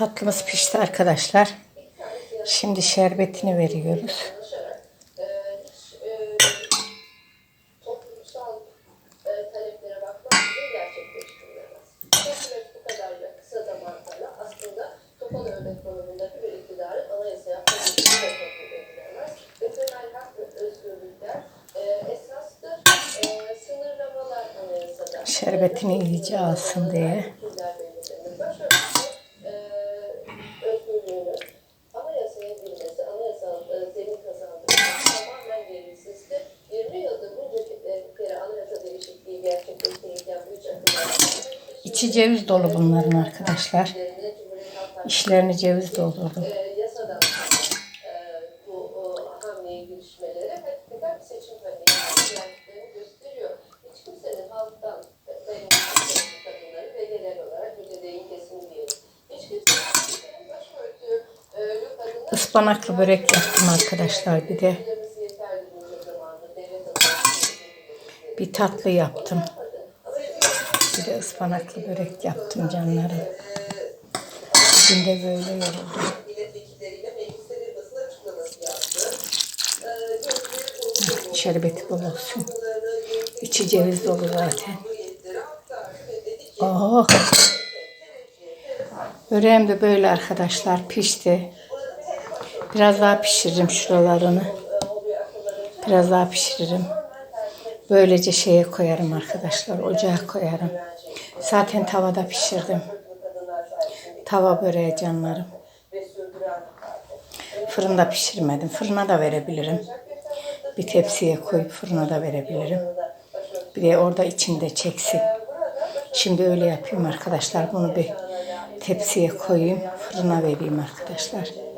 Tatlımız pişti arkadaşlar. Şimdi şerbetini veriyoruz. toplumsal e, taleplere bakmaksızın İçi ceviz dolu bunların arkadaşlar. İşlerini ceviz doldurdum. Ispanaklı börek yaptım arkadaşlar bir de. Bir tatlı yaptım. De ıspanaklı börek yaptım canlarım. Bugün de böyle yoruldum. kurulu Şerbeti bol olsun. İçi ceviz dolu zaten. Oh. Böreğim de böyle arkadaşlar pişti. Biraz daha pişiririm şuralarını. Biraz daha pişiririm. Böylece şeye koyarım arkadaşlar. Ocağa koyarım. Zaten tavada pişirdim. Tava böreği canlarım. Fırında pişirmedim. Fırına da verebilirim. Bir tepsiye koyup fırına da verebilirim. Bir de orada içinde çeksin. Şimdi öyle yapayım arkadaşlar. Bunu bir tepsiye koyayım. Fırına vereyim arkadaşlar.